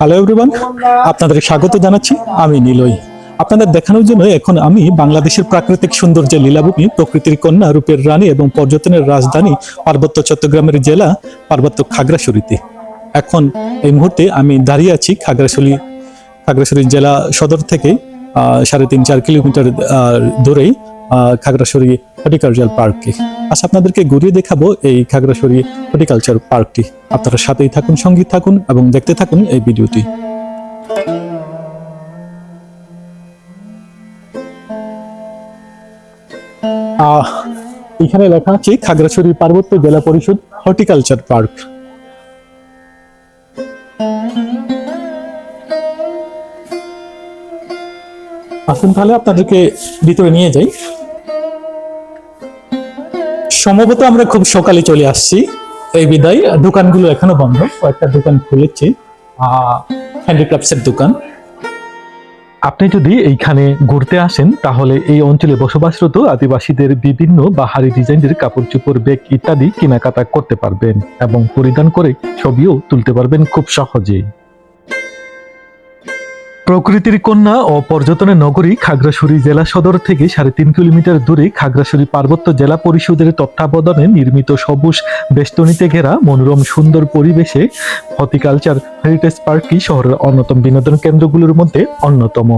Hello everyone আপনাদের স্বাগত জানাচ্ছি, আমি নিলয়। আপনাদের দেখানোর জন্য এখন আমি বাংলাদেশের প্রাকৃতিক সৌন্দর্যের লীলাভূমি, প্রকৃতির কন্যা, রূপের রানী এবং পর্যটনের রাজধানী পার্বত্য চট্টগ্রামের জেলা পার্বত্য খাগড়াছড়িতে। এখন এই মুহূর্তে আমি দাঁড়িয়ে আছি খাগড়াছড়ি খাগড়াছড়ি জেলা সদর থেকে সাড়ে তিন চার কিলোমিটার দূরেই। খাগড়াছড়ি হর্টিকালচার পার্কে আচ্ছা আপনাদেরকে ঘুরিয়ে দেখাবো এই খাগড়াছড়ি হর্টিকালচার পার্কটি। আপনারা সাথেই থাকুন সঙ্গী থাকুন এবং দেখতে থাকুন এই ভিডিওটি। এখানে লেখা আছে খাগড়াছড়ি পার্বত্য জেলা পরিষদ হর্টিকালচার পার্ক। আসুন তাহলে আপনাদেরকে ভিতরে নিয়ে যাই। সম্ভবত আমরা খুব সকালে চলে আসছি। এই বিদায়, দোকানগুলো এখনও বন্ধ, কয়েকটা দোকান খুলেছে। হ্যান্ডিক্রাফটস এর দোকান। আপনি যদি এইখানে ঘুরতে আসেন, তাহলে এই অঞ্চলে বসবাসরত আদিবাসীদের বিভিন্ন বাহারি ডিজাইনের কাপড় চোপড়, ব্যাগ ইত্যাদি কেনাকাটা করতে পারবেন এবং পরিধান করে ছবিও তুলতে পারবেন খুব সহজেই। প্রকৃতির কন্যা ও পর্যটনের নগরী খাগড়াছড়ি জেলা সদর থেকে সাড়ে তিন কিলোমিটার দূরে খাগড়াছড়ি পার্বত্য জেলা পরিষদের তত্ত্বাবধানে নির্মিত সবুজ বেষ্টনীতে ঘেরা মনোরম সুন্দর পরিবেশে হর্টিকালচার হেরিটেজ পার্কটি শহরের অন্যতম বিনোদন কেন্দ্রগুলোর মধ্যে অন্যতম।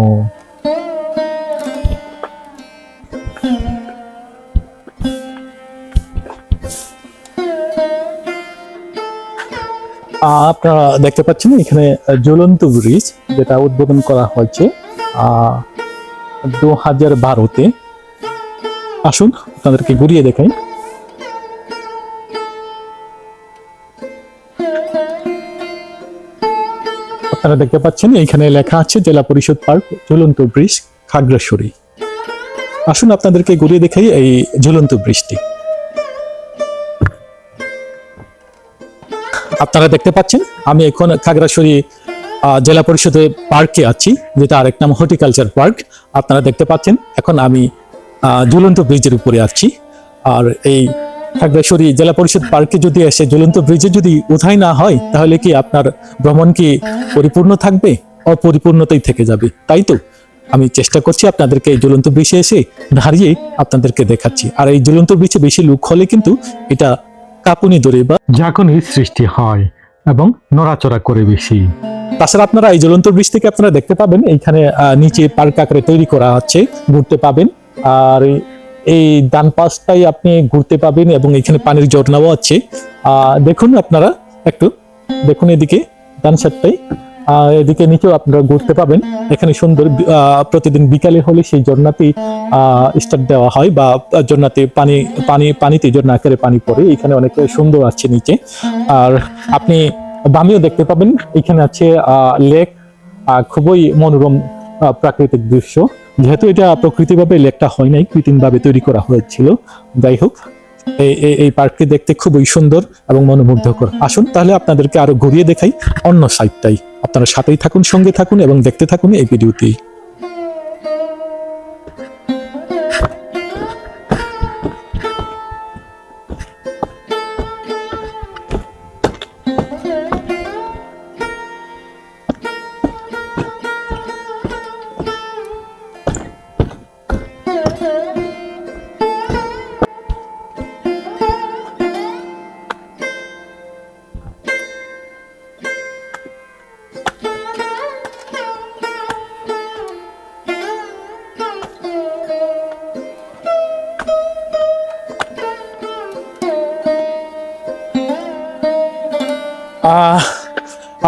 আপনারা দেখতে পাচ্ছেন এখানে জ্বলন্ত ব্রিজ যেটা উদ্বোধন করা হয়েছে দু হাজার বারোতে। আসুন, আপনাদেরকে ঘুরিয়ে দেখাই। আপনারা দেখতে পাচ্ছেন এখানে লেখা আছে, জেলা পরিষদ পার্ক ঝুলন্ত ব্রিজ, খাগড়াছড়ি। আসুন, আপনাদেরকে ঘুরিয়ে দেখাই এই ঝুলন্ত ব্রিজটি। আপনারা দেখতে পাচ্ছেন, আমি এখন খাগড়াছড়ি জেলা পরিষদের পার্কে আছি, যেটা আরেক নাম হর্টিকালচার পার্ক। আপনারা দেখতে পাচ্ছেন, এখন আমি ঝুলন্ত ব্রিজের উপরে আছি। আর এই খাগড়াছড়ি জেলা পরিষদ পার্কে যদি এসে ঝুলন্ত ব্রিজে যদি উঠাই না হয়, তাহলে কি আপনার ভ্রমণ কি পরিপূর্ণ থাকবে? অপরিপূর্ণতাই থেকে যাবে, তাই তো? আমি চেষ্টা করছি আপনাদেরকে এই ঝুলন্ত ব্রিজে এসে দাঁড়িয়ে আপনাদেরকে দেখাচ্ছি। আর এই ঝুলন্ত ব্রিজে বেশি লুক হলে কিন্তু এটা কাঁপুনি ধরে বা ঝাঁকুনির সৃষ্টি হয় এবং নড়াচড়া করে বেশি। তাছাড়া আপনারা এই জ্বলন্ত বৃষ্টিকে আপনারা দেখতে পাবেন এইখানে নিচে পার্ক আকারে তৈরি করা হচ্ছে ঘুরতে পাবেন। আর এই- ডান পাশটাই আপনি ঘুরতে পাবেন এবং এখানে পানির ঝর্ণাও আছে আহ, দেখুন আপনারা একটু দেখুন এদিকে ডান সাইডটাই এদিকে নিচেও আপনারা ঘুরতে পাবেন। এখানে সুন্দর প্রতিদিন বিকালে হলে সেই ঝর্ণাতেই স্টার্ট দেওয়া হয় বা ঝর্ণাতে পানি পানি, পানিতে ঝর্ণা আকারে পানি পড়ে। এখানে অনেক সুন্দর আছে নিচে। আর আপনি বামিও দেখতে পাবেন। এখানে আছে লেক খুবই মনোরম প্রাকৃতিক দৃশ্য। যেহেতু এটা প্রকৃতিভাবে লেকটা হয় নাই, কৃত্রিমভাবে তৈরি করা হয়েছিল। যাই হোক, এই- এই পার্কটি দেখতে খুবই সুন্দর এবং মনোমুগ্ধকর। আসুন, তাহলে আপনাদেরকে আরও ঘুরিয়ে দেখাই অন্য সাইডটাই আপনারা সাথেই থাকুন সঙ্গে থাকুন এবং দেখতে থাকুন এই ভিডিওটি।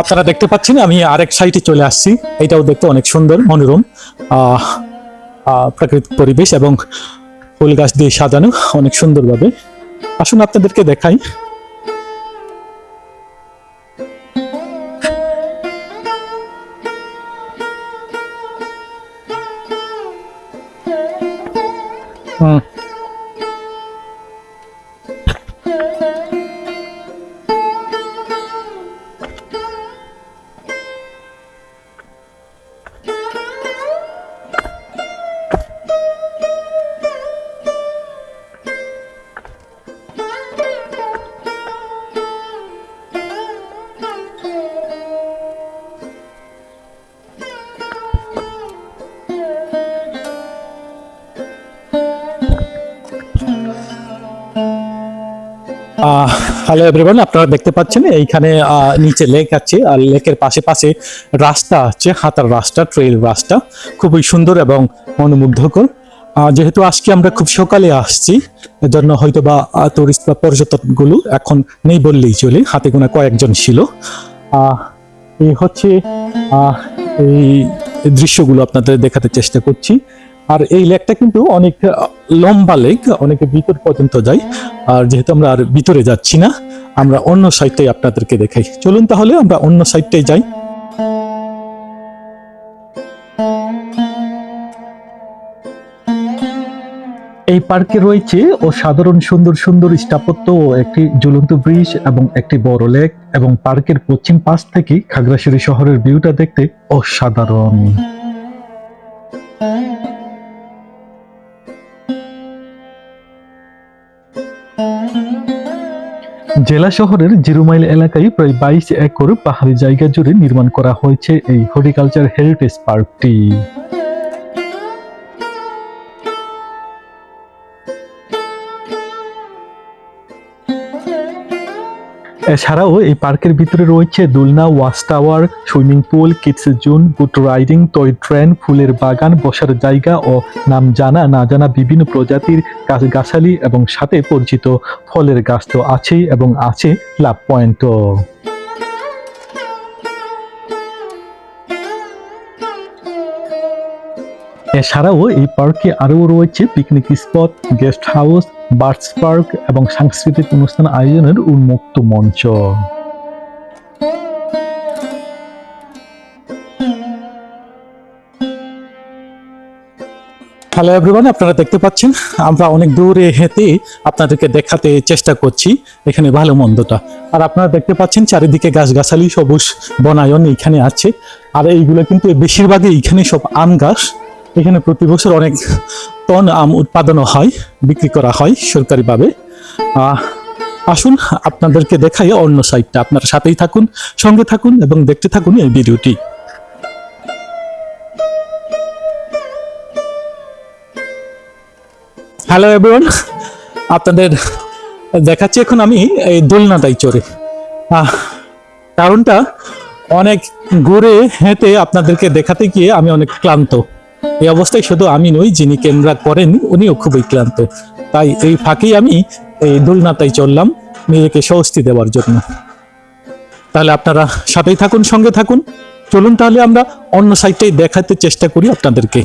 আপনারা দেখতে পাচ্ছেন, আমি আরেক সাইটে চলে আসছি। এটাও দেখতে অনেক সুন্দর, মনোরম প্রাকৃতিক পরিবেশ এবং ফুল গাছ দিয়ে সাজানো অনেক সুন্দরভাবে। আসুন আপনাদেরকে দেখাই। হুম। হ্যালো এভরিওয়ান আপনারা দেখতে পাচ্ছেন, এইখানে নিচে লেক আছে, আর লেকের পাশে পাশে রাস্তা আছে, হাতার রাস্তা ট্রেল রাস্তা, খুবই সুন্দর এবং মনোমুগ্ধকর। যেহেতু আজকে আমরা খুব সকালে আসছি, এজন্য হয়তো বা টুরিস্ট বা পর্যটকগুলো এখন নেই বললেই চলে, হাতে গোনা কয়েকজন ছিল। এই হচ্ছে এই দৃশ্যগুলো আপনাদের দেখাতে চেষ্টা করছি। আর এই লেকটা কিন্তু অনেক লম্বা লেক অনেকে ভিতর পর্যন্ত যায় আর যেহেতু আমরা আর ভিতরে যাচ্ছি না, আমরা অন্য সাইডটাই আপনাদেরকে দেখাই। চলুন তাহলে আমরা অন্য সাইডটাই যাই। এই পার্কে রয়েছে অসাধারণ সুন্দর সুন্দর স্থাপত্য ও একটি ঝুলন্ত ব্রিজ এবং একটি বড় লেক এবং পার্কের পশ্চিম পাশ থেকে খাগড়াছড়ি শহরের ভিউটা দেখতে অসাধারণ। জেলা শহরের জিরুমাইল এলাকায় প্রায় বাইশ একর পাহাড়ি জায়গা জুড়ে নির্মাণ করা হয়েছে এই হর্টিকালচার হেরিটেজ পার্কটি। এছাড়াও এই পার্কের ভিতরে রয়েছে দুলনা, watch tower, swimming pool, kids zone boat riding, toy train, ফুলের বাগান, বসার জায়গা ও নাম জানা, না জানা বিভিন্ন প্রজাতির গাছগাছালি এবং সাথে পরিচিত ফলের গাছ তো আছেই এবং আছে লাভ পয়েন্টও। এছাড়াও এই পার্কে আরও রয়েছে picnic spot guest house birds park এবং সাংস্কৃতিক অনুষ্ঠান আয়োজনের উন্মুক্ত মঞ্চ। হ্যালো এভরিওয়ান আপনারা দেখতে পাচ্ছেন, আমরা অনেক দূরে হেঁটে আপনাদেরকে দেখাতে চেষ্টা করছি, এখানে ভালো মন্দটা। আর আপনারা দেখতে পাচ্ছেন, চারিদিকে গাছগাছালি, সবুজ বনায়ন এখানে আছে। আর এইগুলো কিন্তু বেশিরভাগই এখানে সব আম গাছ। এখানে প্রতি বছর অনেক টন আম উৎপাদনও হয়, বিক্রি করা হয় সরকারিভাবে। আসুন আপনাদেরকে দেখাই অন্য সাইডটা আপনার সাথেই থাকুন, সঙ্গে থাকুন এবং দেখতে থাকুন এই ভিডিওটি। হ্যালো এভরিওয়ান আপনাদের দেখাচ্ছি এখন আমি এই দোলনাটাই চড়ে কারণটা অনেক ঘুরে হেঁটে আপনাদেরকে দেখাতে গিয়ে আমি অনেক ক্লান্ত। এই অবস্থায় শুধু আমি নই, যিনি ক্যামেরা করেন, উনিও খুবই ক্লান্ত। তাই এই ফাঁকেই আমি এই দোলনাটাই চললাম নিজেকে স্বস্তি দেওয়ার জন্য। তাহলে আপনারা সাথেই থাকুন, সঙ্গে থাকুন। চলুন তাহলে আমরা অন্য সাইডটাই দেখাতে চেষ্টা করি আপনাদেরকে।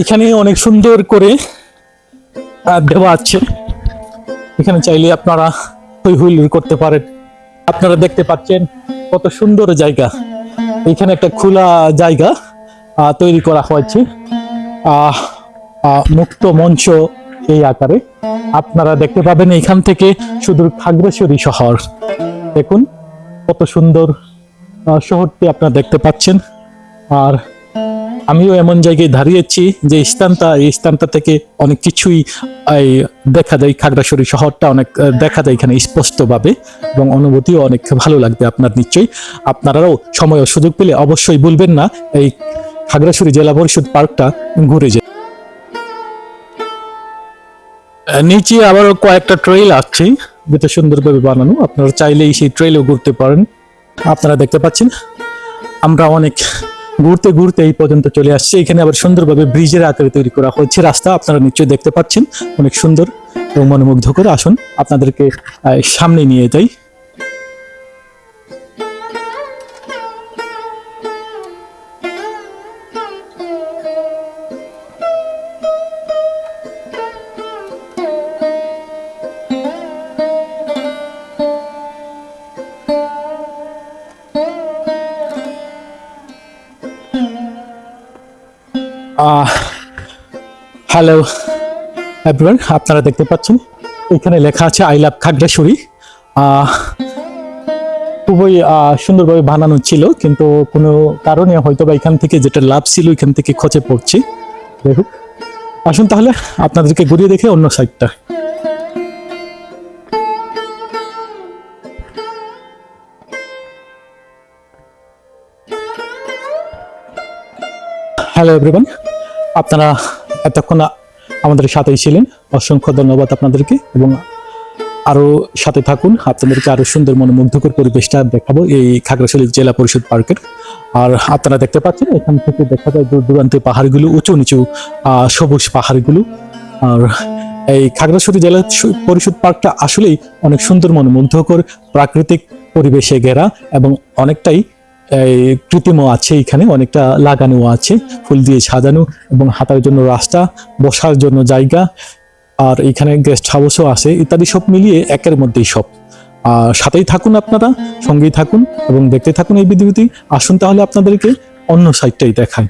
এখানে অনেক সুন্দর করে দেওয়া আছে। এখানে চাইলে আপনারা হই হুইল করতে পারেন। আপনারা দেখতে পাচ্ছেন কত সুন্দর জায়গা। এখানে একটা খোলা জায়গা তৈরি করা হয়েছে। মুক্ত মঞ্চ এই আকারে। আপনারা দেখতে পাবেন এখান থেকে সুদূর খাগড়াছড়ি শহর। দেখুন কত সুন্দর শহরটি আপনারা দেখতে পাচ্ছেন। আর আমিও এমন জায়গায় দাঁড়িয়েছি যে স্থানটা এই স্থানটা থেকে অনেক কিছুই দেখা যায় খাগড়াছড়ি শহরটা অনেক দেখা যায় এখানে স্পষ্টভাবে এবং অনুভূতিও অনেক ভালো লাগবে আপনার নিশ্চয়ই। আপনারাও সময় ও সুযোগ পেলে অবশ্যই বলবেন না এই খাগড়াছড়ি জেলা পরিষদ পার্কটা ঘুরে যে নিচে আবারও কয়েকটা ট্রেল আছে যেটা সুন্দরভাবে বানানো আপনারা চাইলেই সেই ট্রেলও ঘুরতে পারেন। আপনারা দেখতে পাচ্ছেন আমরা অনেক ঘুরতে ঘুরতে এই পর্যন্ত চলে আসছে। এখানে আবার সুন্দরভাবে ব্রিজের আকারে তৈরি করা হচ্ছে রাস্তা। আপনারা নিশ্চয়ই দেখতে পাচ্ছেন। অনেক সুন্দর এবং মনোমুগ্ধকর। আসুন, আপনাদেরকে সামনে নিয়ে যাই। হ্যালো এভরিওয়ান আপনারা দেখতে পাচ্ছেন, এখানে লেখা আছে আই লাভ খাগড়াশুড়ি খুবই সুন্দরভাবে বানানো ছিল, কিন্তু কোনো কারণে হয়তো বা এখান থেকে যেটা লাভ ছিল, এখান থেকে খচে পড়ছি। দেখুক আসুন তাহলে আপনাদেরকে ঘুরিয়ে দেখে অন্য সাইডটা। হ্যালো এভরিওয়ান আপনারা এতক্ষণ আমাদের সাথেই ছিলেন। অসংখ্য ধন্যবাদ আপনাদেরকে এবং আরও সাথে থাকুন। আপনাদেরকে আরও সুন্দর মনোমুগ্ধকর পরিবেশটা দেখাবো এই খাগড়াছড়ি জেলা পরিষদ পার্কের। আর আপনারা দেখতে পাচ্ছেন, এখান থেকে দেখা যায় দূর দূরান্তে পাহাড়গুলো, উঁচু নিচু সবুজ পাহাড়গুলো। আর এই খাগড়াছড়ি জেলা পরিষদ পার্কটা আসলেই অনেক সুন্দর, মনোমুগ্ধকর, প্রাকৃতিক পরিবেশে ঘেরা এবং অনেকটাই কৃত্রিমও আছে এখানে, অনেকটা লাগানো আছে, ফুল দিয়ে সাজানো এবং হাঁটার জন্য রাস্তা, বসার জন্য জায়গা, আর এখানে গেস্ট হাউসও আছে, ইত্যাদি সব মিলিয়ে একের মধ্যেই সব। আর সাথেই থাকুন আপনারা, সঙ্গেই থাকুন এবং দেখতে থাকুন এই বিধিবিধি আসুন তাহলে আপনাদেরকে অন্য সাইডটাই দেখাই।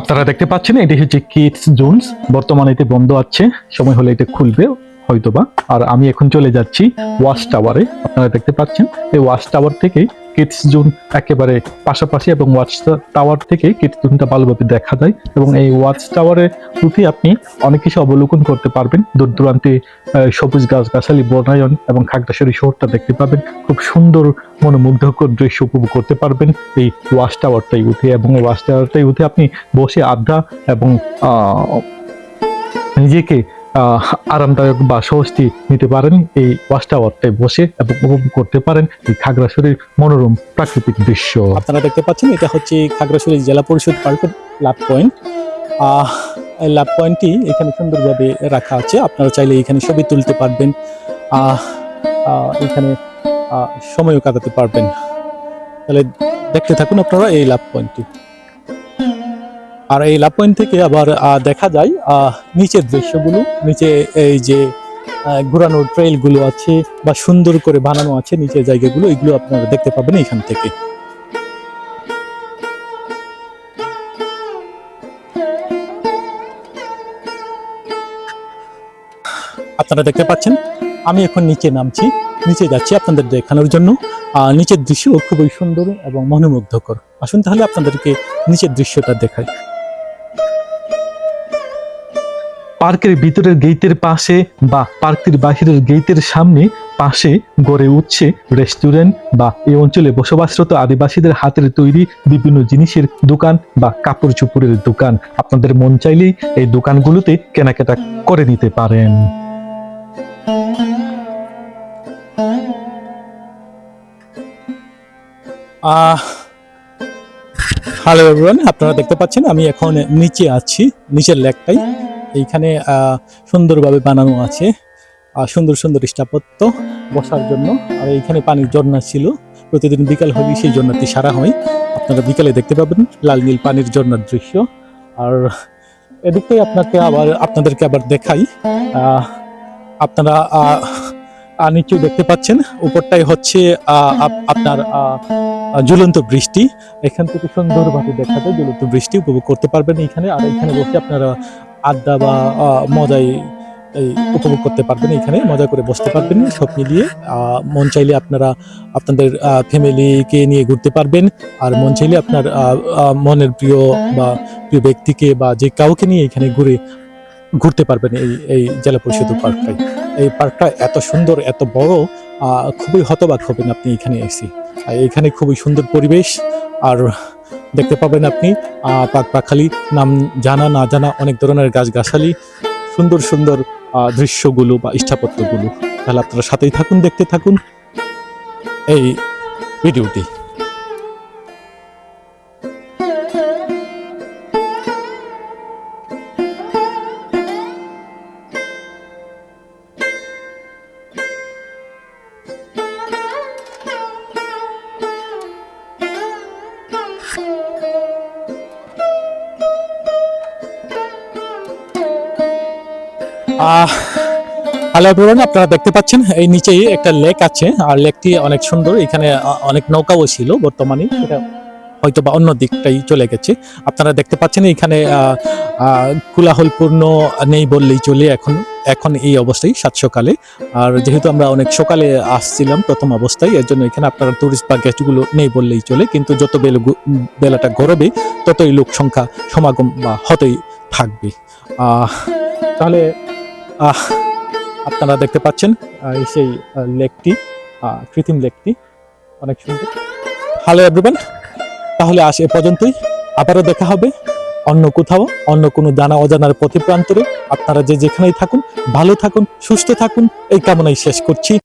আপনারা দেখতে পাচ্ছেন, এটি হচ্ছে কিডস জোনস বর্তমানে এটি বন্ধ আছে, সময় হলে এটা খুলবে, হয়তোবা। আর আমি এখন চলে যাচ্ছি ওয়াশ টাওয়ারে আপনারা দেখতে পাচ্ছেন, এই ওয়াশ টাওয়ার থেকে কিডস জোন একেবারে পাশাপাশি এবং ওয়াচ টাওয়ার থেকে কিডস জোনটা ভালোভাবে দেখা যায় এবং এই ওয়াচ টাওয়ারে উঠে আপনি অনেক কিছু অবলোকন করতে পারবেন। দূর দূরান্তে সবুজ গাছগাছালি বনায়ন এবং খাগড়াছড়ি শহরটা দেখতে পাবেন। খুব সুন্দর মনোমুগ্ধকর দৃশ্য উপভোগ করতে পারবেন এই ওয়াচ টাওয়ারটাই উঠে এবং ওয়াচ টাওয়ারটাই উঠে আপনি বসে আড্ডা এবং নিজেকে আরামদায়ক বা স্বস্তি নিতে পারেন এই ওয়াচ টাওয়ারটায় বসে এবং উপভোগ করতে পারেন এই খাগড়াছড়ির মনোরম প্রাকৃতিক দৃশ্য। আপনারা দেখতে পাচ্ছেন, এটা হচ্ছে খাগড়াছড়ি জেলা পরিষদ পার্কের লাভ পয়েন্ট। এই লাভ পয়েন্টটি এখানে সুন্দরভাবে রাখা আছে, আপনারা চাইলে এখানে ছবি তুলতে পারবেন। এখানে সময়ও কাটাতে পারবেন। তাহলে দেখতে থাকুন আপনারা এই লাভ পয়েন্টটি। আর এই লাভ পয়েন্ট থেকে আবার দেখা যায় নিচের দৃশ্যগুলো নিচে এই যে আহ, ঘোরানোর ট্রেইলগুলো আছে বা সুন্দর করে বানানো আছে নিচের জায়গাগুলো এগুলো আপনারা দেখতে পাবেন এখান থেকে। আপনারা দেখতে পাচ্ছেন আমি এখন নিচে নামছি নিচে যাচ্ছি আপনাদের দেখানোর জন্য। আর নিচের দৃশ্য খুবই সুন্দর এবং মনোমুগ্ধকর। আসুন তাহলে আপনাদেরকে নিচের দৃশ্যটা দেখাই। পার্কের ভিতরের গেটের পাশে বা পার্কের বাহিরের গেটের সামনে পাশে গড়ে উঠছে রেস্টুরেন্ট বা এই অঞ্চলে বসবাসরত আদিবাসীদের হাতের তৈরি বিভিন্ন জিনিসের দোকান বা কাপড় চোপড়ের দোকান। আপনাদের মন চাইলেই এই দোকানগুলোতে কেনাকাটা করে নিতে পারেন। আহ হ্যালো এভরিওয়ান আপনারা দেখতে পাচ্ছেন আমি এখন নিচে আছি, নিচের লেকটাই এইখানে সুন্দরভাবে বানানো আছে। সুন্দর সুন্দর স্থাপত্য বসার জন্য। আর এইখানে পানির ঝর্ণা ছিল। প্রতিদিন বিকাল হলে সেই ঝর্ণাটি সারা হয়। আপনারা বিকালে দেখতে পাবেন লাল নীল পানির ঝর্ণার দৃশ্য। আর এদিকটাই আপনাকে আবার, আপনাদেরকে আবার দেখাই। আপনারা নিচেও দেখতে পাচ্ছেন। উপরটাই হচ্ছে আপনার ঝুলন্ত বৃষ্টি। এখান থেকে সুন্দরভাবে দেখা যায় ঝুলন্ত বৃষ্টি উপভোগ করতে পারবেন এখানে আর এখানে বসে আপনারা আড্ডা বা মজাই, এই উপভোগ করতে পারবেন এখানে, মজা করে বসতে পারবেন, সব মিলিয়ে। মন চাইলে আপনারা আপনাদের ফ্যামিলিকে নিয়ে ঘুরতে পারবেন, আর মন চাইলে আপনার মনের প্রিয় বা প্রিয় ব্যক্তিকে বা যে কাউকে নিয়ে এখানে ঘুরে, ঘুরতে পারবেন এই এই জেলা পরিষদ পার্কটাই এই পার্কটা এত সুন্দর, এত বড় খুবই হতবাক হবেন আপনি এখানে এসে। এখানে খুবই সুন্দর পরিবেশ, আর দেখতে পাবেন আপনি। পাক পাখালি নাম জানা, না জানা, অনেক ধরনের গাছগাছালি, সুন্দর সুন্দর দৃশ্যগুলো বা স্থাপত্যগুলো। তাহলে আপনারা সাথেই থাকুন, দেখতে থাকুন। এই ভিডিওটি। হ্যালো এভরিওয়ান আপনারা দেখতে পাচ্ছেন, এই নিচেই একটা লেক আছে, আর লেকটি অনেক সুন্দর, এখানে অনেক নৌকাও ছিল বর্তমানে এটা হয়তো বা অন্য দিকটাই চলে গেছে। আপনারা দেখতে পাচ্ছেন, এখানে কোলাহলপূর্ণ নেই বললেই চলে এখন এখন এই অবস্থায় সাত সকালে আর যেহেতু আমরা অনেক সকালে আসছিলাম প্রথম অবস্থায়, এর জন্য এখানে আপনারা টুরিস্ট বা গেস্টগুলো নেই বললেই চলে, কিন্তু যত বেলা বেলাটা গড়বে, ততই লোক সংখ্যা সমাগম বা হতেই থাকবে। তাহলে আপনারা দেখতে পাচ্ছেন সেই লেকটি কৃত্রিম লেকটি, অনেক সুন্দর। হ্যালো এভরিওয়ান তাহলে আজ এ পর্যন্তই। আবারও দেখা হবে অন্য কোথাও, অন্য কোনো জানা অজানার পথে প্রান্তরে। আপনারা যে যেখানেই থাকুন, ভালো থাকুন, সুস্থ থাকুন, এই কামনাই শেষ করছি।